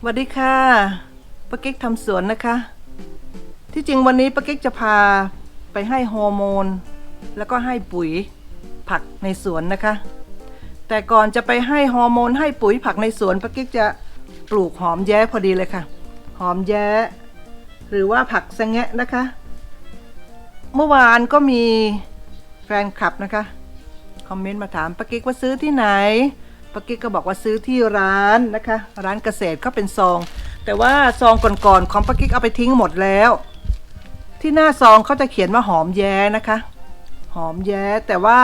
สวัสดีค่ะป้าเก๊กทำสวนนะคะ ที่จริงวันนี้ป้าเก๊กจะพาไปให้ฮอร์โมน แล้วก็ให้ปุ๋ยผักในสวนนะคะ แต่ก่อนจะไปให้ฮอร์โมน ให้ปุ๋ยผักในสวนป้าเก๊กจะปลูกหอมแย้พอดีเลยค่ะ หอมแย้ หรือว่าผักสะแงะนะคะ เมื่อวานก็มีแฟนคลับนะคะ คอมเมนต์มาถามป้าเก๊กว่าซื้อที่ไหน ป้ากิ๊กก็บอกว่าซื้อที่ร้านนะคะ ร้านเกษตรก็เป็นซอง แต่ว่าซองก่อนๆของป้ากิ๊กเอาไปทิ้งหมดแล้ว ที่หน้าซองเขาจะเขียนว่าหอมแย้นะคะ หอมแย้แต่ว่า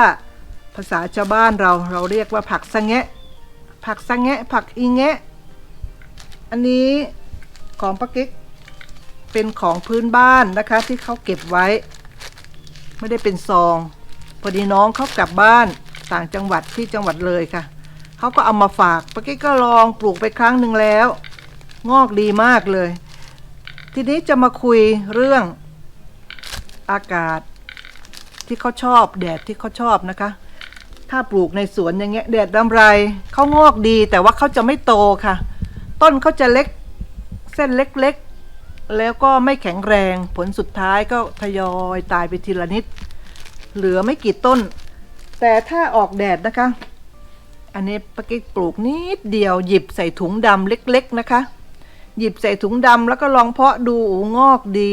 ภาษาชาวบ้านเราเราเรียกว่าผักสะแงะ ผักสะแงะ ผักอีแงะ อันนี้ของป้ากิ๊กเป็นของพื้นบ้านนะคะ ที่เขาเก็บไว้ ไม่ได้เป็นซอง พอดีน้องเขากลับบ้านต่างจังหวัดที่จังหวัดเลยค่ะ เขาก็เอามาฝากปากิ๊กก็ลองปลูกไปครั้งหนึ่งแล้ว งอกดีมากเลย ทีนี้จะมาคุยเรื่องอากาศที่เขาชอบแดดที่เขาชอบนะคะ ถ้าปลูกในสวนอย่างเงี้ยแดดรำไรเขางอกดีแต่ว่าเขาจะไม่โตค่ะ ต้นเขาจะเล็กเส้นเล็กๆ แล้วก็ไม่แข็งแรงผลสุดท้ายก็ทยอยตายไปทีละนิด เหลือไม่กี่ต้น แต่ถ้าออกแดดนะคะ อันนี้ปากิ๊กปลูกนิดเดียวหยิบใส่ถุงดำเล็ก ๆ นะคะ หยิบใส่ถุงดำแล้วก็ลองเพาะดูงอกดี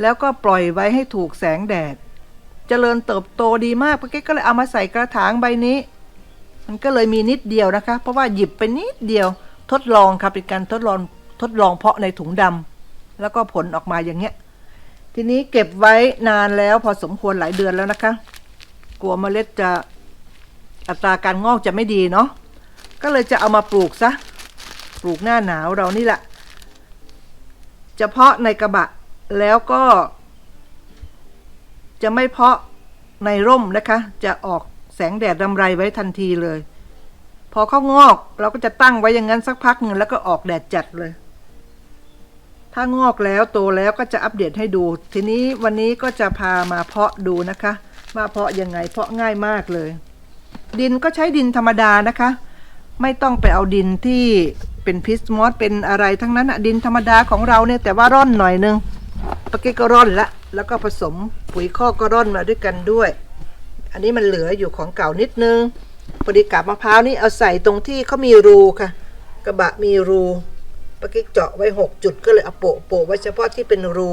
แล้วก็ปล่อยไว้ให้ถูกแสงแดดเจริญเติบโตดีมากปากิ๊กก็เลยเอามาใส่กระถางใบนี้ มันก็เลยมีนิดเดียวนะคะ เพราะว่าหยิบไปนิดเดียวทดลองครับเป็นการทดลองทดลองเพาะในถุงดำแล้วก็ผลออกมาอย่างเงี้ยทีนี้เก็บไว้นานแล้วพอสมควรหลายเดือนแล้วนะคะ กลัวเมล็ดจะ อัตราการงอกจะไม่ดีเนาะก็เลยจะเอามาปลูกซะปลูกหน้าหนาวเรานี่แหละจะเพาะในกระบะแล้วก็ จะไม่เพาะในร่มนะคะ จะออกแสงแดดรำไรไว้ทันทีเลย พอเขางอกเราก็จะตั้งไว้อย่างนั้นสักพักหนึ่งแล้วก็ออกแดดจัดเลย ถ้างอกแล้วโตแล้วก็จะอัปเดตให้ดู ทีนี้วันนี้ก็จะพามาเพาะดูนะคะว่าเพาะยังไงเพาะง่ายมากเลย ดินก็ใช้ดินธรรมดานะคะ ไม่ต้องไปเอาดินที่เป็นพิสมอสเป็นอะไรทั้งนั้นอะดินธรรมดาของเราเนี่ยแต่ว่าร่อนหน่อยนึงปะกี้ก็ร่อนละแล้วก็ผสมปุ๋ยคอก็ร่อนมาด้วยกันด้วย อันนี้มันเหลืออยู่ของเก่านิดนึงพอดีกับมะพร้าวนี่เอาใส่ตรงที่เขามีรูค่ะ กระบะมีรูปะกิ๊กเจาะไว้หกจุดก็เลยเอาโปะโปะไว้เฉพาะที่เป็นรู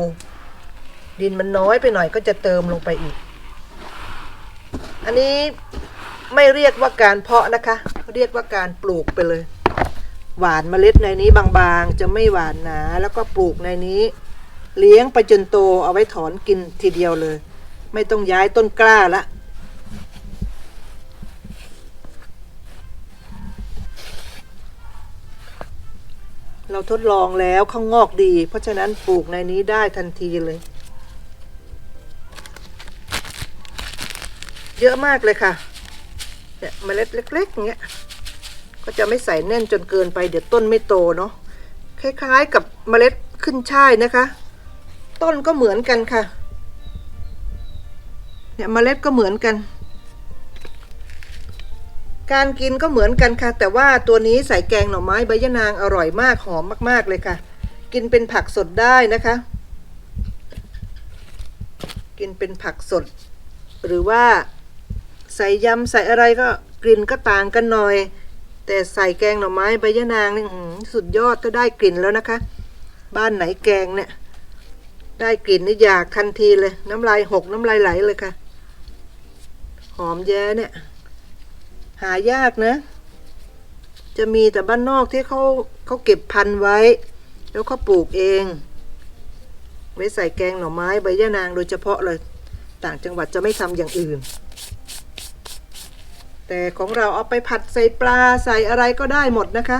ดินมันน้อยไปหน่อยก็จะเติมลงไปอีก อันนี้ ไม่เรียกว่าการเพาะนะคะ เรียกว่าการปลูกไปเลย หวานเมล็ดในนี้บางๆ จะไม่หวานหนา แล้วก็ปลูกในนี้ เลี้ยงไปจนโตเอาไว้ถอนกินทีเดียวเลย ไม่ต้องย้ายต้นกล้าละเราทดลองแล้วเขางอกดี เพราะฉะนั้นปลูกในนี้ได้ทันทีเลย เยอะมากเลยค่ะ เนี่ยเมล็ดเล็กๆอย่างเงี้ยก็จะไม่ใส่แน่นจนเกินไปเดี๋ยวต้นไม่โตเนาะคล้าย ๆ กับเมล็ดขึ้นช่ายนะคะ ต้นก็เหมือนกันค่ะ เนี่ยเมล็ดก็เหมือนกัน การกินก็เหมือนกันค่ะ แต่ว่าตัวนี้ใส่แกงหน่อไม้ใบยะนางอร่อยมากหอมมากๆเลยค่ะ กินเป็นผักสดได้นะคะ กินเป็นผักสด หรือว่า ใส่ยำใส่อะไรก็กลิ่นก็ต่างกันหน่อย แต่ใส่แกงหน่อไม้ใบยะนางนี่สุดยอดก็ได้กลิ่นแล้วนะคะ บ้านไหนแกงเนี่ย ได้กลิ่นนี่อยากทันทีเลย น้ำลายหกน้ำลายไหลเลยค่ะ หอมแย้เนี่ย หายากนะ จะมีแต่บ้านนอกที่เขาเขาเก็บพันธุ์ไว้ แล้วเขาปลูกเองไว้ใส่แกงหน่อไม้ใบยะนางโดยเฉพาะเลย ต่างจังหวัดจะไม่ทำอย่างอื่น แต่ของเราเอาไปผัดใส่ปลาใส่อะไรก็ได้หมดนะคะ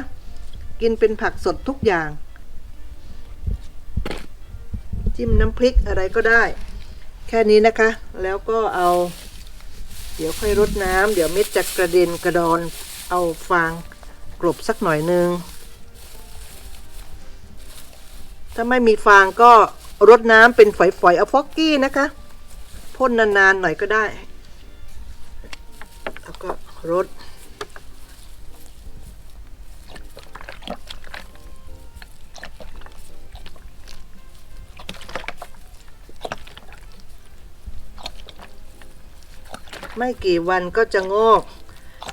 กินเป็นผักสดทุกอย่าง จิ้มน้ำพริกอะไรก็ได้ แค่นี้นะคะ แล้วก็เอา เดี๋ยวค่อยรดน้ำเดี๋ยวเม็ดจะกระเด็นกระดอน เอาฟางกลบสักหน่อยนึง ถ้าไม่มีฟางก็รดน้ำเป็นฝอยๆเอาฟอกกี้นะคะ พ่นนานๆหน่อยก็ได้ รสไม่กี่วันก็จะงอก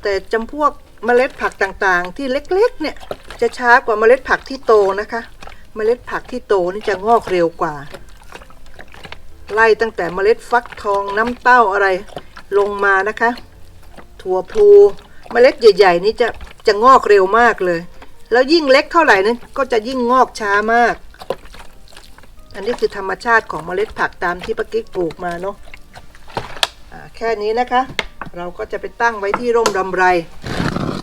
แต่จำพวกเมล็ดผักต่างๆ ที่เล็กๆเนี่ยจะช้ากว่าเมล็ดผักที่โตนะคะ เมล็ดผักที่โตนี่จะงอกเร็วกว่า ไล่ตั้งแต่เมล็ดฟักทองน้ำเต้าอะไรลงมานะคะ ถั่วพลูเมล็ดใหญ่ๆนี่จะจะงอกเร็วมากเลย แล้วยิ่งเล็กเท่าไหร่นั้นก็จะยิ่งงอกช้ามาก อันนี้คือธรรมชาติของเมล็ดผักตามที่ป้ากิ๊กปลูกมาเนาะอ่าแค่นี้นะคะ เราก็จะไปตั้งไว้ที่ร่มรำไร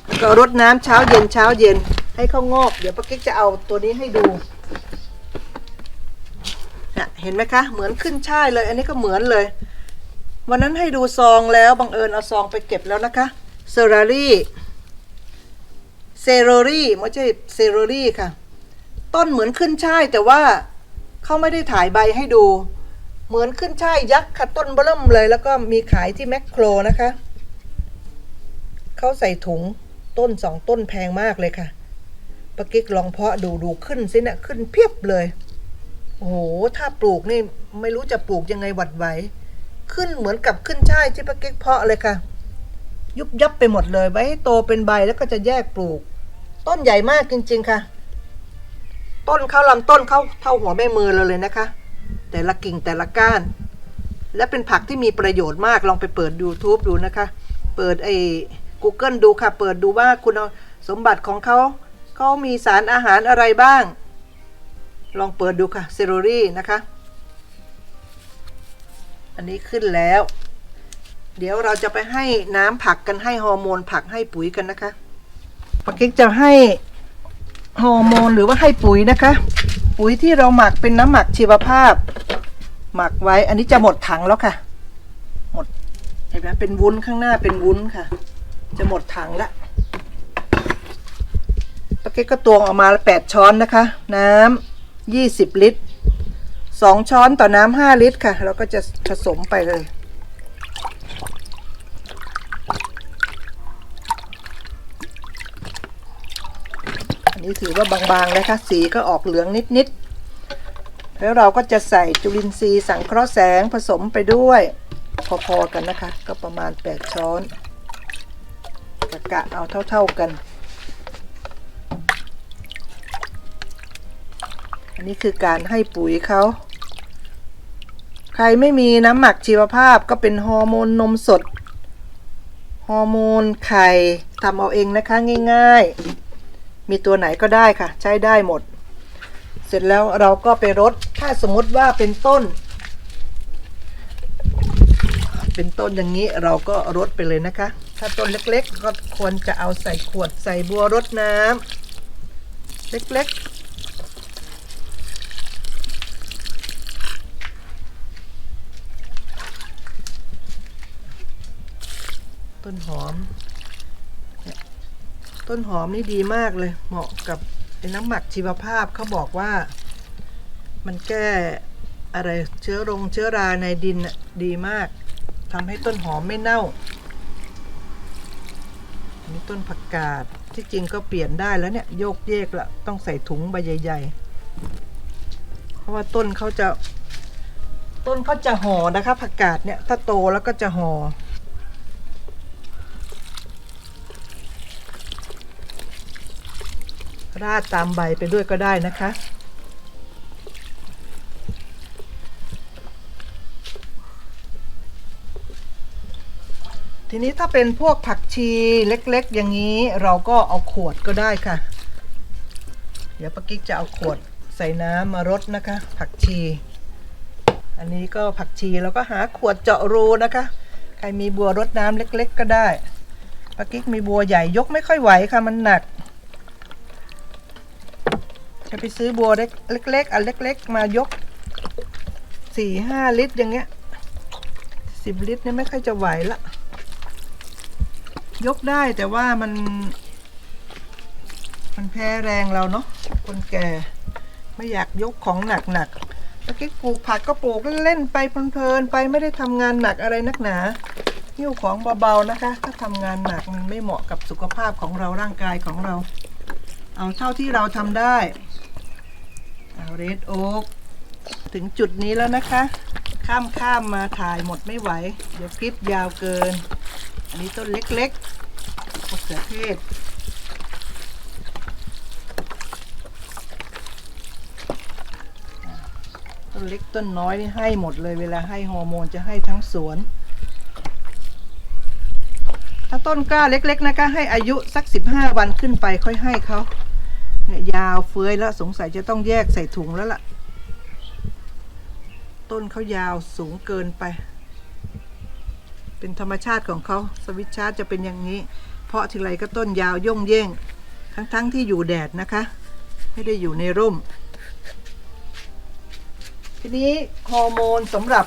แล้วก็รดน้ำเช้าเย็นเช้าเย็นให้เขางอก เดี๋ยวป้ากิ๊กจะเอาตัวนี้ให้ดูเห็นไหมคะ เหมือนขึ้นช่ายเลย อันนี้ก็เหมือนเลย วันนั้นให้ดูซองแล้วบังเอิญเอาซองไปเก็บแล้วนะคะเซอรารี่เซโรรี่ไม่ใช่เซโรรี่ค่ะ ต้นเหมือนขึ้นช่ายแต่ว่าเขาไม่ได้ถ่ายใบให้ดู เหมือนขึ้นช่ายยักษ์ค่ะต้นเบิ่มเลย แล้วก็มีขายที่แมคโครนะคะเขาใส่ถุงต้นสองต้นแพงมากเลยค่ะปากิ๊กลองเพาะดูดูขึ้นสินะขึ้นเพียบเลย โอ้โห ถ้าปลูกนี่ ไม่รู้จะปลูกยังไงหวัดไหว ขึ้นเหมือนกับขึ้นช่ายที่ปากิ๊กเพาะเลยค่ะ ยุบยับไปหมดเลยไว้ให้โตเป็นใบแล้วก็จะแยกปลูก ต้นใหญ่มากจริง ๆค่ะ ต้นเขาลำต้นเขาเท่าหัวแม่มือเราเลยนะคะ แต่ละกิ่งแต่ละก้าน และเป็นผักที่มีประโยชน์มากลองไปเปิด YouTube ดูนะคะ เปิดไอ้ Google ดูค่ะ เปิดดูว่าคุณสมบัติของเขาเขามีสารอาหารอะไรบ้าง ลองเปิดดูค่ะเซโรรี่นะคะ อันนี้ขึ้นแล้ว เดี๋ยวเราจะไปให้น้ำผักกันให้ฮอร์โมนผักให้ปุ๋ยกันนะคะปากิ๊กจะให้ฮอร์โมนหรือว่าให้ปุ๋ยนะคะ ปุ๋ยที่เราหมักเป็นน้ำหมักชีวภาพ หมักไว้ อันนี้จะหมดถังแล้วค่ะ หมดเห็นไหมเป็นวุ้นข้างหน้าเป็นวุ้นค่ะ จะหมดถังละปากิ๊กก็ตวงออกมาแปดช้อนนะคะ น้ำยี่สิบลิตร สองช้อนต่อน้ำห้าลิตรค่ะ เราก็จะผสมไปเลย อันนี้ถือว่าบางๆนะคะ สีก็ออกเหลืองนิดๆ แล้วเราก็จะใส่จุลินทรีย์สังเคราะห์แสงผสมไปด้วย พอๆกันนะคะ ก็ประมาณ 8 ช้อนกะกะเอาเท่าๆกันอันนี้คือการให้ปุ๋ยเขา ใครไม่มีน้ำหมักชีวภาพก็เป็นฮอร์โมนนมสด ฮอร์โมนไข่ทำเอาเองนะคะง่ายๆ มีตัวไหนก็ได้ค่ะ ใช้ได้หมด เสร็จแล้วเราก็ไปรดถ้าสมมติว่าเป็นต้น เป็นต้นอย่างนี้เราก็รดไปเลยนะคะ ถ้าต้นเล็กๆ ก็ควรจะเอาใส่ขวดใส่บัวรดน้ำเล็กๆ ต้นหอม ต้นหอมนี่ดีมากเลย เหมาะกับไอ้น้ำหมักชีวภาพเขาบอกว่า มันแก้อะไรเชื้อรงเชื้อราในดินดีมากทำให้ต้นหอมไม่เน่าอันนี้ต้นผักกาดที่จริงก็เปลี่ยนได้แล้วเนี่ยโยกเยกละต้องใส่ถุงใบใหญ่ๆ เพราะว่าต้นเขาจะ ต้นเขาจะห่อนะคะผักกาดเนี่ยถ้าโตแล้วก็จะห่อ ราดตามใบไปด้วยก็ได้นะคะ ทีนี้ถ้าเป็นพวกผักชีเล็กๆ อย่างนี้เราก็เอาขวดก็ได้ค่ะ เดี๋ยวปากิ๊กจะเอาขวดใส่น้ำมารดนะคะ ผักชี อันนี้ก็ผักชีเราก็หาขวดเจาะรูนะคะ ใครมีบัวรดน้ำเล็ก ๆ ก็ได้ปากิ๊กมีบัวใหญ่ยกไม่ค่อยไหวค่ะมันหนัก จะไปซื้อบัวเล็กเล็กๆอันเล็ก ๆ มายกสี่ห้าลิตรอย่างเงี้ยสิบลิตรเนี่ยไม่ค่อยจะไหวละยกได้แต่ว่ามัน มันแพ้แรงเราเนาะคนแก่ไม่อยากยกของหนักๆตะกี้ปลูกผักก็ปลูกเล่นไปเพลินๆไปไม่ได้ทำงานหนักอะไรนักหนาหิ้วของเบาๆนะคะ ถ้าทำงานหนักมันไม่เหมาะกับสุขภาพของเราร่างกายของเรา เอาเท่าที่เราทำได้ เรดโอ๊กถึงจุดนี้แล้วนะคะ ข้ามข้ามมาถ่ายหมดไม่ไหว เดี๋ยวคลิปยาวเกิน อันนี้ต้นเล็กๆมะเขือเทศต้นเล็กต้นน้อยนี่ให้หมดเลยเวลาให้ฮอร์โมนจะให้ทั้งสวน ถ้าต้นกล้าเล็กๆนะคะให้อายุสัก 15 วันขึ้นไปค่อยให้เขา ยาวเฟื้อยแล้วสงสัยจะต้องแยกใส่ถุงแล้วล่ะ ต้นเขายาวสูงเกินไป เป็นธรรมชาติของเขาสวิตชาร์จะเป็นอย่างนี้ เพราะทีไรก็ต้นยาวย่งเย่ง ทั้งๆทที่อยู่แดดนะคะ ไม่ได้อยู่ในร่ม ทีนี้ฮอร์โมนสำหรับ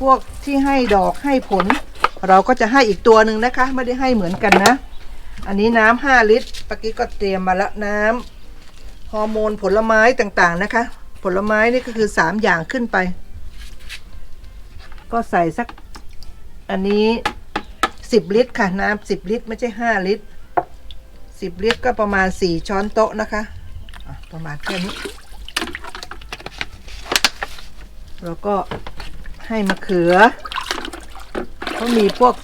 พวกที่ให้ดอกให้ผล เราก็จะให้อีกตัวหนึ่งนะคะ ไม่ได้ให้เหมือนกันนะ อันนี้น้ำห้าลิตร ปกี้ก็เตรียมมาล้วน้ำฮอร์โมนผลไม้ต่างๆนะคะ ผลไม้นี่ก็คือสามอย่างขึ้นไป ก็ใส่สัก อันนี้สิบลิตรค่ะน้ำสิบลิตรไม่ใช่ห้าลิตรสิบลิตรก็ประมาณสี่ช้อนโต๊ะนะคะะประมาณแค่นี้แล้วก็ให้มะเขือเขามีพวก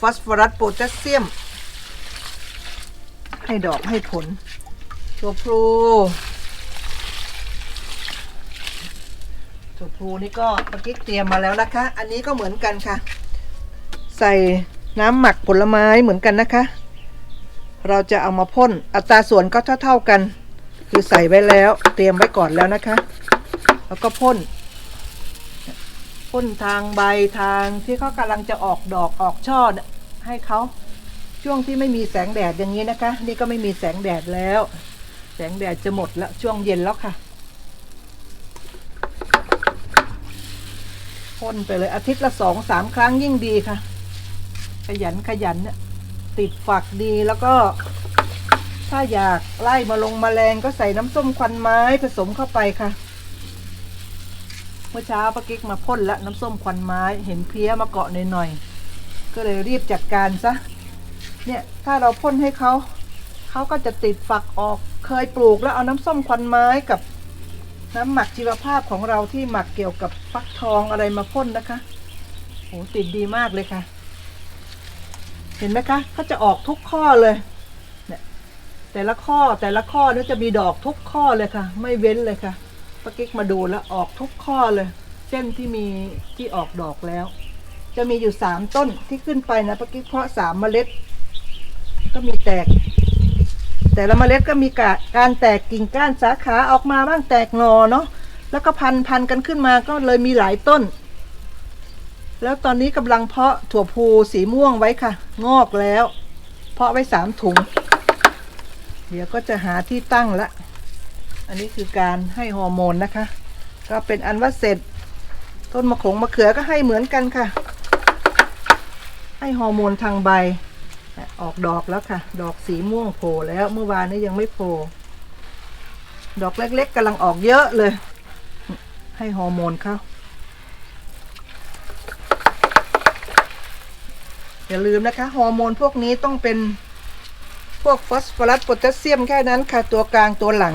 ฟอสฟอรัสโพแทสเซียม ให้ดอกให้ผลตัวพลูตัวพลูนี่ก็เมื่อกี้เตรียมมาแล้วนะคะ อันนี้ก็เหมือนกันค่ะ ใส่น้ำหมักผลไม้เหมือนกันนะคะ เราจะเอามาพ่นอัตราส่วนก็เท่าๆกัน คือใส่ไว้แล้วเตรียมไว้ก่อนแล้วนะคะ แล้วก็พ่นพ่นทางใบทางที่เขากำลังจะออกดอกออกช่อให้เขา ช่วงที่ไม่มีแสงแดดอย่างนี้นะคะ นี่ก็ไม่มีแสงแดดแล้ว แสงแดดจะหมดแล้วช่วงเย็นแล้วค่ะพ่นไปเลยอาทิตย์ละสองสามครั้งยิ่งดีค่ะ ขยันขยันเนี่ยติดฝักดีแล้วก็ ถ้าอยากไล่มาลงแมลงก็ใส่น้ำส้มควันไม้ผสมเข้าไปค่ะ เมื่อเช้าป้ากิ๊กมาพ่นละน้ำส้มควันไม้เห็นเพี้ยมาเกาะหน่อยๆก็เลยรีบจัดการซะ เนี่ยถ้าเราพ่นให้เขาเขาก็จะติดฝักออกเคยปลูกแล้วเอาน้ำส้มควันไม้กับน้ำหมักชีวภาพของเราที่หมักเกี่ยวกับฟักทองอะไรมาพ่นนะคะโหติดดีมากเลยค่ะ เห็นไหมคะเขาจะออกทุกข้อเลยเนี่ยแต่ละข้อแต่ละข้อนี่จะมีดอกทุกข้อเลยค่ะ ไม่เว้นเลยค่ะป้ากิ๊กมาดูแล้วออกทุกข้อเลย เส้นที่มีที่ออกดอกแล้ว จะมีอยู่สามต้นที่ขึ้นไปนะป้ากิ๊กเพาะสามเมล็ด ก็มีแตก แต่ละเมล็ดก็มีการแตกกิ่งก้านสาขาออกมาบ้างแตกหนอเนาะแล้วก็พันพันกันขึ้นมาก็เลยมีหลายต้น แล้วตอนนี้กำลังเพาะถั่วพูสีม่วงไว้ค่ะ งอกแล้ว เพาะไว้สามถุง เดี๋ยวก็จะหาที่ตั้งละ อันนี้คือการให้ฮอร์โมนนะคะ ก็เป็นอันว่าเสร็จ ต้นมะขงมะเขือก็ให้เหมือนกันค่ะ ให้ฮอร์โมนทางใบ ออกดอกแล้วค่ะ ดอกสีม่วงโผล่แล้วเมื่อวานนี้ยังไม่โผล่ดอกเล็กๆกำลังออกเยอะเลย ให้ฮอร์โมนเขาอย่าลืมนะคะฮอร์โมนพวกนี้ต้องเป็นพวกฟอสฟอรัสโพแทสเซียมแค่นั้นค่ะ ตัวกลางตัวหลัง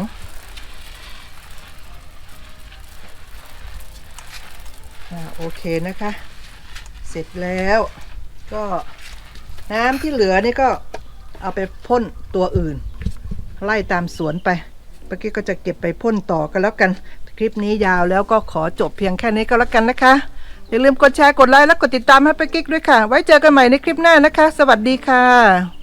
อโอเคนะคะ เสร็จแล้วก็ น้ำที่เหลือนี่ก็เอาไปพ่นตัวอื่น ไล่ตามสวนไปเมื่อกี้ก็จะเก็บไปพ่นต่อกันแล้วกัน คลิปนี้ยาวแล้วก็ขอจบเพียงแค่นี้ก็แล้วกันนะคะ อย่าลืมกดแชร์กดไลค์และกดติดตามให้ไปกิ๊กด้วยค่ะ ไว้เจอกันใหม่ในคลิปหน้านะคะ สวัสดีค่ะ